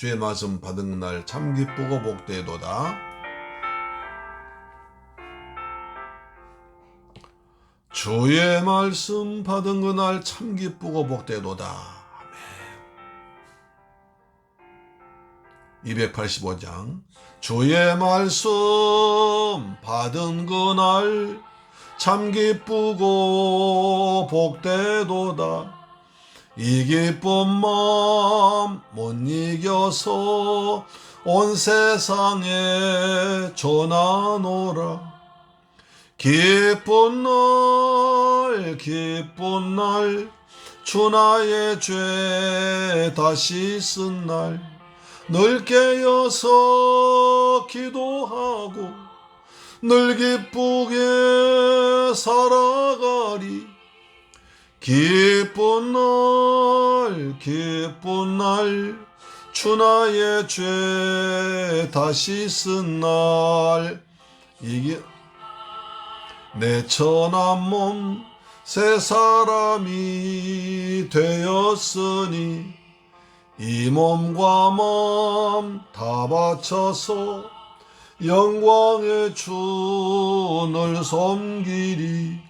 주의 말씀 받은 날 참 기쁘고 복되도다. 주의 말씀 받은 그날 참 기쁘고 복되도다. 아멘. 285장 주의 말씀 받은 그날 참 기쁘고 복되도다. 이 기쁜 마음 못 이겨서 온 세상에 전하노라. 기쁜 날 기쁜 날 주 나의 죄 다시 쓴 날 늘 깨어서 기도하고 늘 기쁘게 살아가리 기쁜 날 기쁜 날 주나의 죄 다시 쓴 날. 이게 내 천한 몸 새 사람이 되었으니 이 몸과 마음 다 바쳐서 영광의 주를 섬기리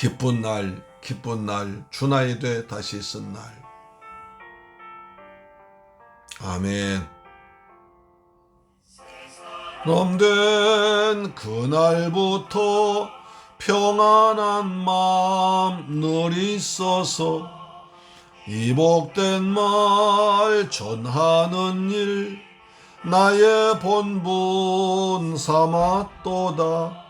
기쁜 날 기쁜 날 주나의 죄 다시 쓴 날. 아멘. 놈된 그날부터 평안한 마음 늘 있어서. 이 복된 말 전하는 일 나의 본분 삼았도다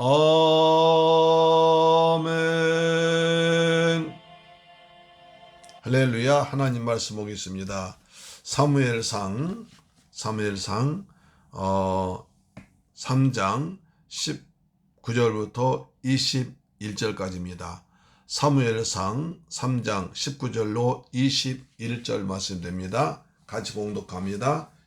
아멘 할렐루야 하나님 말씀 보겠습니다 사무엘상 사무엘상 어 3장 19절부터 21절까지입니다. 사무엘상 3장 19절로 21절 말씀됩니다. 같이 공독합니다.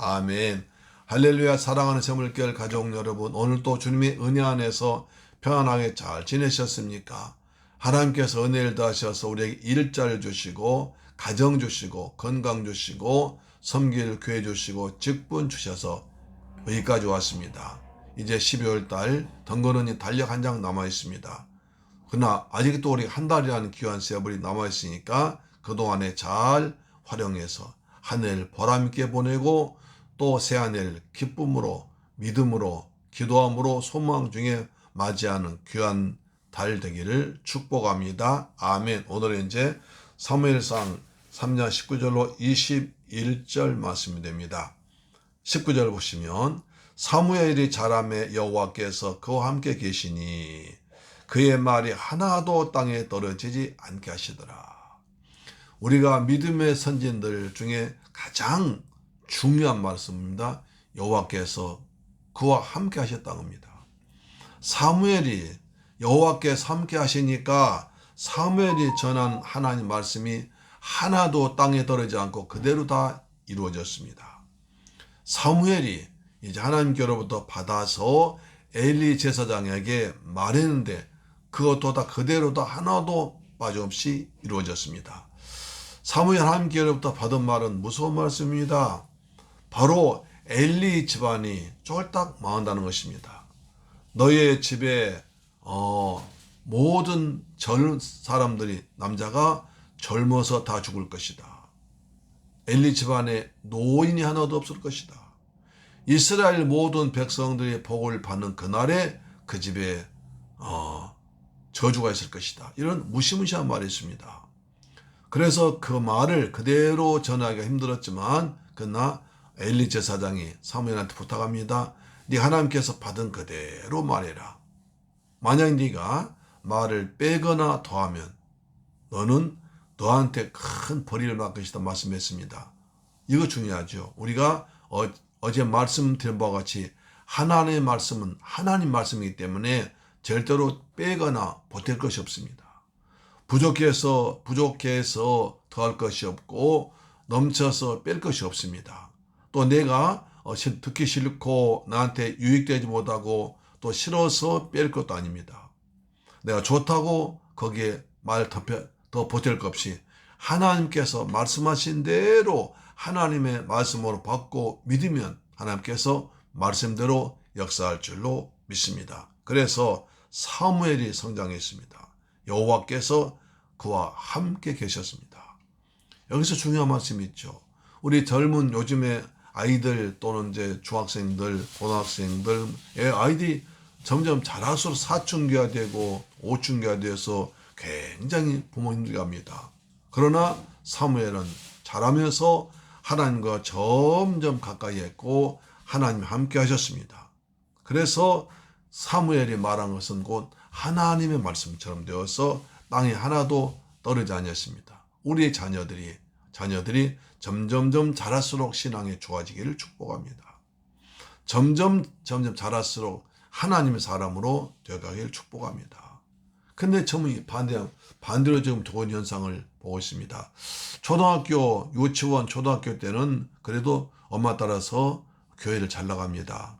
아멘. 할렐루야 사랑하는 세물결 가족 여러분 오늘도 주님의 은혜 안에서 평안하게 잘 지내셨습니까? 하나님께서 은혜를 더하셔서 우리에게 일자를 주시고 가정 주시고 건강 주시고 섬길 교회 주시고 직분 주셔서 여기까지 왔습니다. 이제 12월 달 덩거러니 달력 한 장 남아 있습니다. 그러나 아직도 우리 한 달이라는 귀한 세월이 남아 있으니까 그동안에 잘 활용해서 한 해를 보람 있게 보내고 또새한 해를 기쁨으로 믿음으로 기도함으로 소망 중에 맞이하는 귀한 달 되기를 축복합니다. 아멘. 오늘은 이제 사무엘상 3장 19절로 21절 말씀이 됩니다. 19절 보시면 사무엘이 자람에 여호와께서 그와 함께 계시니 그의 말이 하나도 땅에 떨어지지 않게 하시더라. 우리가 믿음의 선진들 중에 가장 중요한 말씀입니다. 여호와께서 그와 함께 하셨다는 겁니다. 사무엘이 여호와께서 함께 하시니까 사무엘이 전한 하나님 말씀이 하나도 땅에 떨어지지 않고 그대로 다 이루어졌습니다. 사무엘이 이제 하나님께로부터 받아서 엘리 제사장에게 말했는데 그것도 다 그대로 다 하나도 빠짐없이 이루어졌습니다. 사무엘 하나님께로부터 받은 말은 무서운 말씀입니다. 바로 엘리 집안이 쫄딱 망한다는 것입니다. 너의 집에 어, 모든 젊은 사람들이 남자가 젊어서 다 죽을 것이다. 엘리 집안에 노인이 하나도 없을 것이다. 이스라엘 모든 백성들이 복을 받는 그날에 그 집에 어, 저주가 있을 것이다. 이런 무시무시한 말이 있습니다. 그래서 그 말을 그대로 전하기가 힘들었지만 그러나 엘리 제사장이 사무엘한테 부탁합니다. 네 하나님께서 받은 그대로 말해라. 만약 네가 말을 빼거나 더하면 너는 너한테 큰 벌이를 받을 것이다 말씀했습니다. 이거 중요하죠. 우리가 어, 어제 말씀드린 바와 같이 하나님의 말씀은 하나님 말씀이기 때문에 절대로 빼거나 보탤 것이 없습니다. 부족해서 부족해서 더할 것이 없고 넘쳐서 뺄 것이 없습니다. 또 내가 어, 듣기 싫고 나한테 유익되지 못하고 또 싫어서 뺄 것도 아닙니다. 내가 좋다고 거기에 말 더, 더 보탤 것 없이 하나님께서 말씀하신 대로 하나님의 말씀으로 받고 믿으면 하나님께서 말씀대로 역사할 줄로 믿습니다. 그래서 사무엘이 성장했습니다. 여호와께서 그와 함께 계셨습니다. 여기서 중요한 말씀이 있죠. 우리 젊은 요즘에 아이들 또는 이제 중학생들, 고등학생들, 아이들이 점점 자랄수록 사춘기가 되고 오춘기가 되어서 굉장히 부모 힘들게 합니다. 그러나 사무엘은 자라면서 하나님과 점점 가까이 했고 하나님 함께 하셨습니다. 그래서 사무엘이 말한 것은 곧 하나님의 말씀처럼 되어서 땅에 하나도 떨어지지 아니었습니다. 우리의 자녀들이 자녀들이 점점점 자랄수록 신앙이 좋아지기를 축복합니다. 점점 점점 자랄수록 하나님의 사람으로 되어가기를 축복합니다. 근데 저는 반대 반대로 지금 좋은 현상을 보고 있습니다. 초등학교 유치원 초등학교 때는 그래도 엄마 따라서 교회를 잘 나갑니다.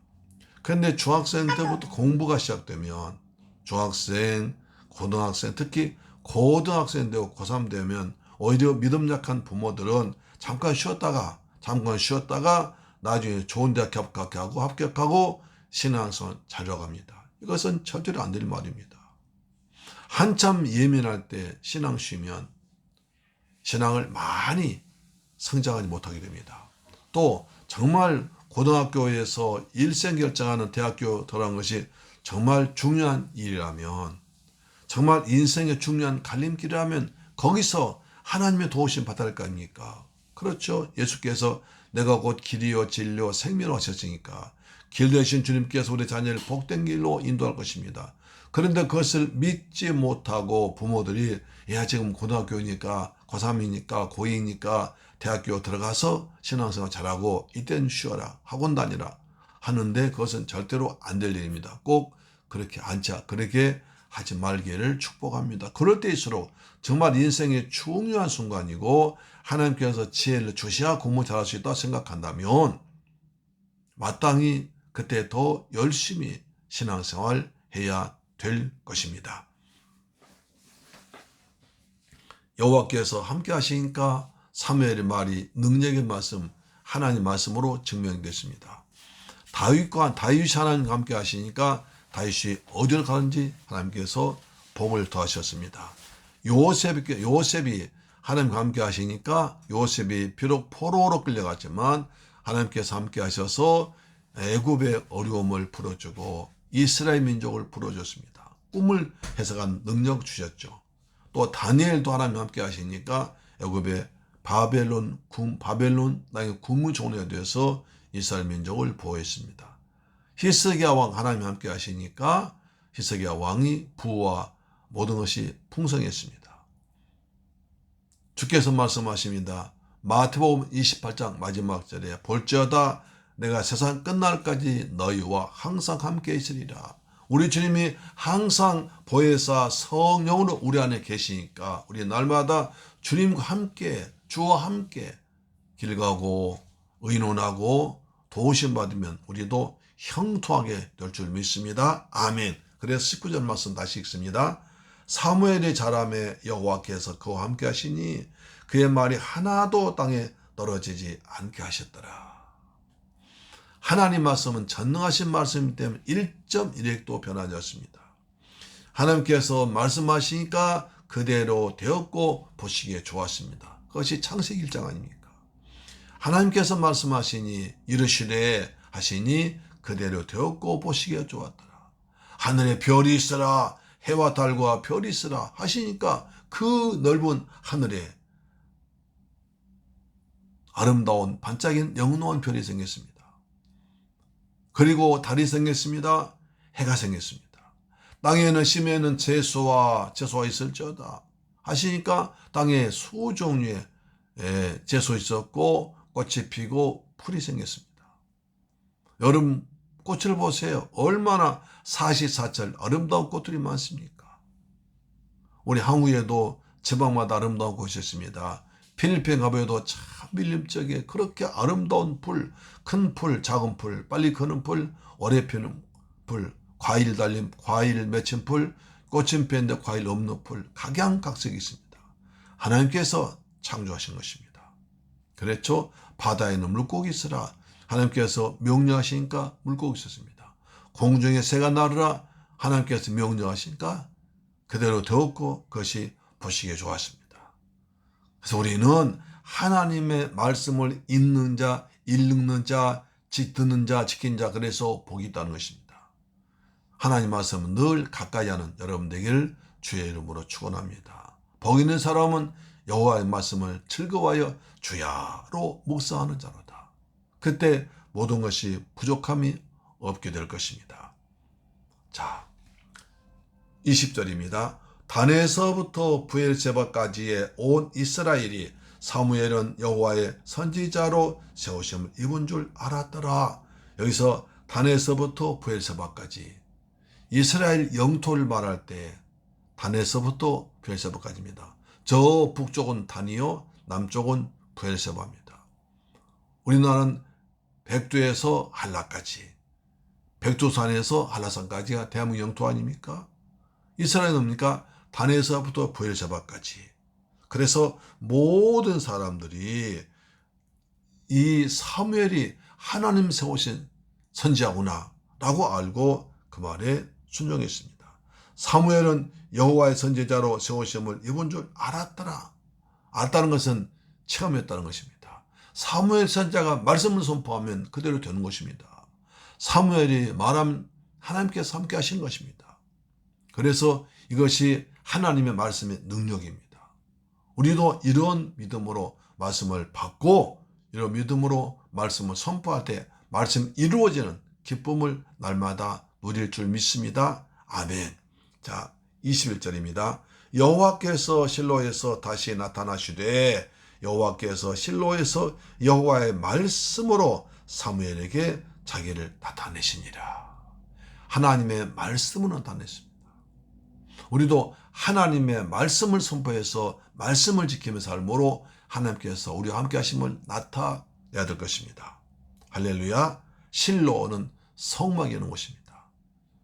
근데 중학생 때부터 공부가 시작되면 중학생, 고등학생, 특히 고등학생 되고 고3 되면 오히려 믿음 약한 부모들은 잠깐 쉬었다가 잠깐 쉬었다가 나중에 좋은 대학 합격하고 합격하고 신앙선 자려갑니다. 이것은 절대로 안 될 말입니다. 한참 예민할 때 신앙 쉬면 신앙을 많이 성장하지 못하게 됩니다. 또 정말 고등학교에서 일생 결정하는 대학교 들어간 것이 정말 중요한 일이라면 정말 인생의 중요한 갈림길이라면 거기서 하나님의 도우심 할거 아닙니까? 그렇죠. 예수께서 내가 곧 길이요 진리요 생명을 하셨으니까 길 대신 주님께서 우리 자녀를 복된 길로 인도할 것입니다. 그런데 그것을 믿지 못하고 부모들이 야 지금 고등학교니까 고3이니까 고2니까 대학교 들어가서 신앙생활 잘하고 이때는 쉬어라 학원 다니라 하는데 그것은 절대로 안 될 일입니다. 꼭 그렇게 앉자 그렇게 하지 말기를 축복합니다. 그럴 때일수록 정말 인생의 중요한 순간이고 하나님께서 지혜를 주셔야 공부 잘할 수 있다 생각한다면 마땅히 그때 더 열심히 신앙생활 해야 될 것입니다. 여호와께서 함께 하시니까 사무엘의 말이 능력의 말씀 하나님 말씀으로 증명됐습니다. 다윗과 다윗이 하나님과 함께 하시니까 다윗이 어디를 가는지 하나님께서 복을 더하셨습니다. 요셉이 요셉이 하나님과 함께 하시니까 요셉이 비록 포로로 끌려갔지만 하나님께서 함께 하셔서 애굽의 어려움을 풀어주고 이스라엘 민족을 풀어줬습니다. 꿈을 해석한 능력 주셨죠. 또 다니엘도 하나님 함께 하시니까 애굽의 바벨론 군 바벨론 나의 국무총리가 되어서 이스라엘 민족을 보호했습니다. 히스기야 왕 하나님 함께 하시니까 히스기야 왕이 부와 모든 것이 풍성했습니다. 주께서 말씀하십니다. 마태복음 28장 마지막 절에 볼지어다 내가 세상 끝날까지 너희와 항상 함께 있으리라. 우리 주님이 항상 보혜사 성령으로 우리 안에 계시니까 우리 날마다 주님과 함께 주와 함께 길 가고 의논하고 도우심 받으면 우리도 형통하게 될 줄 믿습니다. 아멘. 그래서 19절 말씀 다시 읽습니다. 사무엘의 자람에 여호와께서 그와 함께 하시니 그의 말이 하나도 땅에 떨어지지 않게 하셨더라. 하나님 말씀은 전능하신 말씀이기 때문에 1.1핵도 변하지 않습니다. 하나님께서 말씀하시니까 그대로 되었고 보시기에 좋았습니다. 그것이 창세기 1장 아닙니까? 하나님께서 말씀하시니 이르시되 하시니 그대로 되었고 보시기에 좋았더라. 하늘에 별이 있으라 해와 달과 별이 있으라 하시니까 그 넓은 하늘에 아름다운 반짝인 영롱한 별이 생겼습니다. 그리고 달이 생겼습니다. 해가 생겼습니다. 땅에는 심에는 채소와 채소가 있을지어다 하시니까 땅에 수 종류의 채소 있었고 꽃이 피고 풀이 생겼습니다. 여름 꽃을 보세요. 얼마나 사시사철 아름다운 꽃들이 많습니까? 우리 한국에도 지방마다 아름다운 곳이 있습니다. 필리핀 가보에도 참 밀림적에 그렇게 아름다운 풀, 큰 풀, 작은 풀, 빨리 크는 풀, 오래 피는 풀, 과일 달린, 과일 맺힌 풀, 꽃은 피는데 과일 없는 풀, 각양각색이 있습니다. 하나님께서 창조하신 것입니다. 그랬죠? 바다에는 물고기 있으라. 하나님께서 명령하시니까 물고기 있었습니다. 공중에 새가 나르라. 하나님께서 명령하시니까 그대로 되었고 그것이 보시기에 좋았습니다. 그래서 우리는 하나님의 말씀을 읽는 자, 읽는 자, 듣는 자, 지킨 자, 그래서 복이 있다는 것입니다. 하나님 말씀은 늘 가까이 하는 여러분 되기를 주의 이름으로 축원합니다. 복 있는 사람은 여호와의 말씀을 즐거워하여 주야로 묵상하는 자로다. 그때 모든 것이 부족함이 없게 될 것입니다. 자, 20절입니다. 단에서부터 부엘세바까지의 온 이스라엘이 사무엘은 여호와의 선지자로 세우심을 입은 줄 알았더라. 여기서 단에서부터 부엘세바까지 이스라엘 영토를 말할 때 단에서부터 부엘세바까지입니다. 저 북쪽은 단이요 남쪽은 부엘세바입니다. 우리나라는 백두에서 한라까지 백두산에서 한라산까지가 대한민국 영토 아닙니까? 이스라엘은 뭡니까? 단에서부터 부엘세바까지. 그래서 모든 사람들이 이 사무엘이 하나님 세우신 선지자구나라고 알고 그 말에 순종했습니다. 사무엘은 여호와의 선지자로 세우심을 입은 줄 알았더라. 알았다는 것은 체험했다는 것입니다. 사무엘 선자가 말씀을 선포하면 그대로 되는 것입니다. 사무엘이 말함 하나님께서 함께 하신 것입니다. 그래서 이것이 하나님의 말씀의 능력입니다. 우리도 이런 믿음으로 말씀을 받고 이런 믿음으로 말씀을 선포할 때 말씀 이루어지는 기쁨을 날마다 누릴 줄 믿습니다. 아멘. 자, 21절입니다. 여호와께서 실로에서 다시 나타나시되 여호와께서 실로에서 여호와의 말씀으로 사무엘에게 자기를 나타내시니라. 하나님의 말씀을 나타냈습니다. 우리도 하나님의 말씀을 선포해서 말씀을 지키며 삶으로 하나님께서 우리와 함께 하심을 나타내야 될 것입니다. 할렐루야. 실로는 성막이 있는 곳입니다.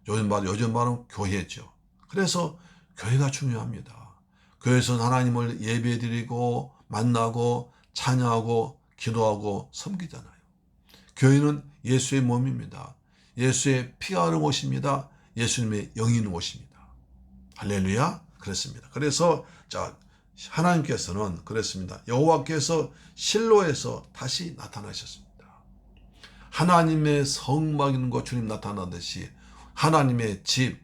요즘 말 요즘 말은 교회죠. 그래서 교회가 중요합니다. 교회에서는 하나님을 예배드리고 만나고 찬양하고 기도하고 섬기잖아요. 교회는 예수의 몸입니다. 예수의 피가 흐른 옷입니다. 예수님의 영이 있는 옷입니다. 할렐루야. 그렇습니다. 그래서 자 하나님께서는 그랬습니다. 여호와께서 실로에서 다시 나타나셨습니다. 하나님의 성막 있고 주님 나타나듯이 하나님의 집,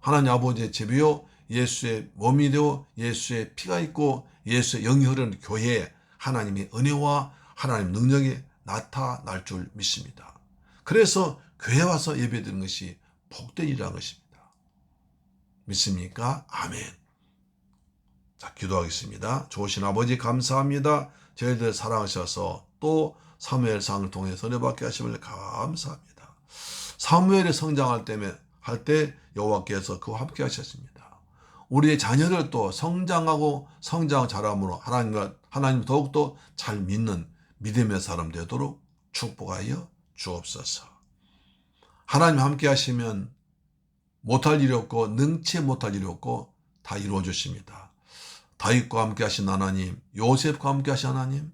하나님 아버지의 집이요 예수의 몸이 되어 예수의 피가 있고 예수의 영이 흐르는 교회에 하나님의 은혜와 하나님 능력이 나타날 줄 믿습니다. 그래서 교회 와서 예배드리는 것이 복된 일이라는 것입니다. 믿습니까? 아멘. 자, 기도하겠습니다. 좋으신 아버지 감사합니다. 저희들 사랑하셔서 또 사무엘상을 통해 선회받게 하심을 감사합니다. 사무엘이 성장할 때에 할때 여호와께서 그와 함께 하셨습니다. 우리의 자녀들 또 성장하고 성장 잘함으로 하나님과 하나님 더욱더 잘 믿는 믿음의 사람 되도록 축복하여 주옵소서. 하나님 함께 하시면 못할 일이 없고 능치 못할 일이 없고 다 이루어 주십니다. 다윗과 함께 하신 하나님, 요셉과 함께 하신 하나님,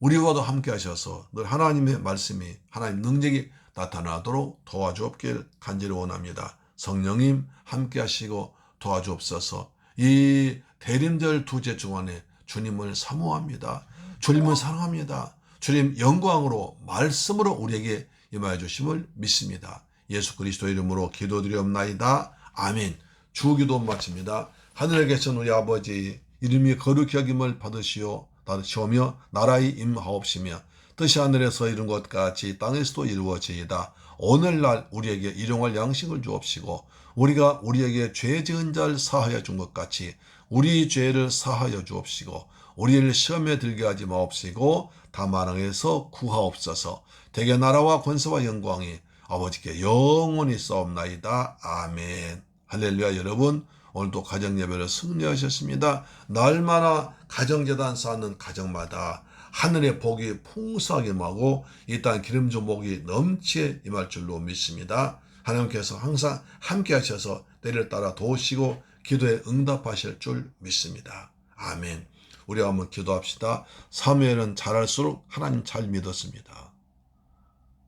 우리와도 함께 하셔서 늘 하나님의 말씀이 하나님 능력이 나타나도록 도와주옵길 간절히 원합니다. 성령님 함께 하시고 도와주옵소서. 이 대림절 두제 중간에 주님을 사모합니다. 주님을 사랑합니다. 주님 영광으로 말씀으로 우리에게 임하여 주심을 믿습니다. 예수 그리스도 이름으로 기도드리옵나이다. 아멘. 주기도 마칩니다. 하늘에 계신 우리 아버지 이름이 거룩히 여김을 받으시오 받으시오며 나라의 임하옵시며 뜻이 하늘에서 이룬 것 같이 땅에서도 이루어지이다. 오늘날 우리에게 일용할 양식을 주옵시고 우리가 우리에게 죄 지은 자를 사하여 준 것 같이 우리 죄를 사하여 주옵시고 우리를 시험에 들게 하지 마옵시고 다만 항에서 구하옵소서 대개 나라와 권세와 영광이 아버지께 영원히 싸움나이다. 아멘. 할렐루야 여러분 오늘도 가정예배를 승리하셨습니다. 날마다 가정재단 쌓는 가정마다 하늘의 복이 풍성하게 임하고 이 땅 기름진 복이 넘치게 임할 줄로 믿습니다. 하나님께서 항상 함께 하셔서 때를 따라 도우시고 기도에 응답하실 줄 믿습니다. 아멘. 우리 한번 기도합시다. 사무엘은 잘할수록 하나님 잘 믿었습니다.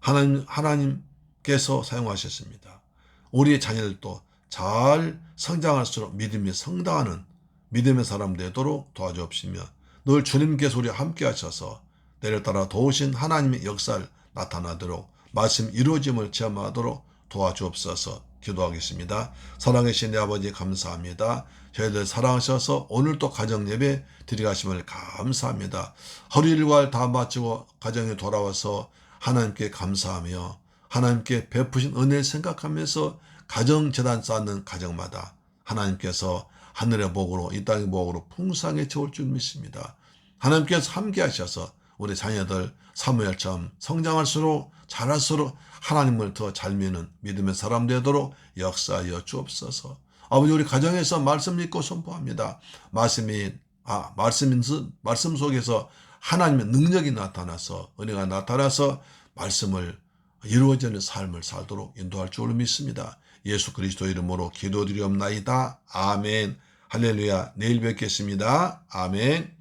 하나님, 하나님께서 사용하셨습니다. 우리의 자녀들도 잘 성장할수록 믿음이 성장하는 믿음의 사람 되도록 도와주옵시며 늘 주님께서 우리와 함께 하셔서 때를 따라 도우신 하나님의 역사를 나타나도록 말씀 이루어짐을 체험하도록 도와주옵소서 기도하겠습니다. 사랑하신 내 아버지 감사합니다. 저희들 사랑하셔서 오늘 또 가정 예배 드리가심을 감사합니다. 하루 일과를 다 마치고 가정에 돌아와서 하나님께 감사하며 하나님께 베푸신 은혜를 생각하면서 가정 재단 쌓는 가정마다 하나님께서 하늘의 복으로 이 땅의 복으로 풍성해 채울 줄 믿습니다. 하나님께서 함께 하셔서 우리 자녀들 사무엘처럼 성장할수록 자랄수록 하나님을 더 잘 믿는 믿음의 사람 되도록 역사하여 주옵소서. 아버지 우리 가정에서 말씀 믿고 선포합니다. 말씀이 아 말씀 말씀 속에서 하나님의 능력이 나타나서 은혜가 나타나서 말씀을 이루어지는 삶을 살도록 인도할 줄 믿습니다. 예수 그리스도 이름으로 기도드리옵나이다. 아멘. 할렐루야. 내일 뵙겠습니다. 아멘.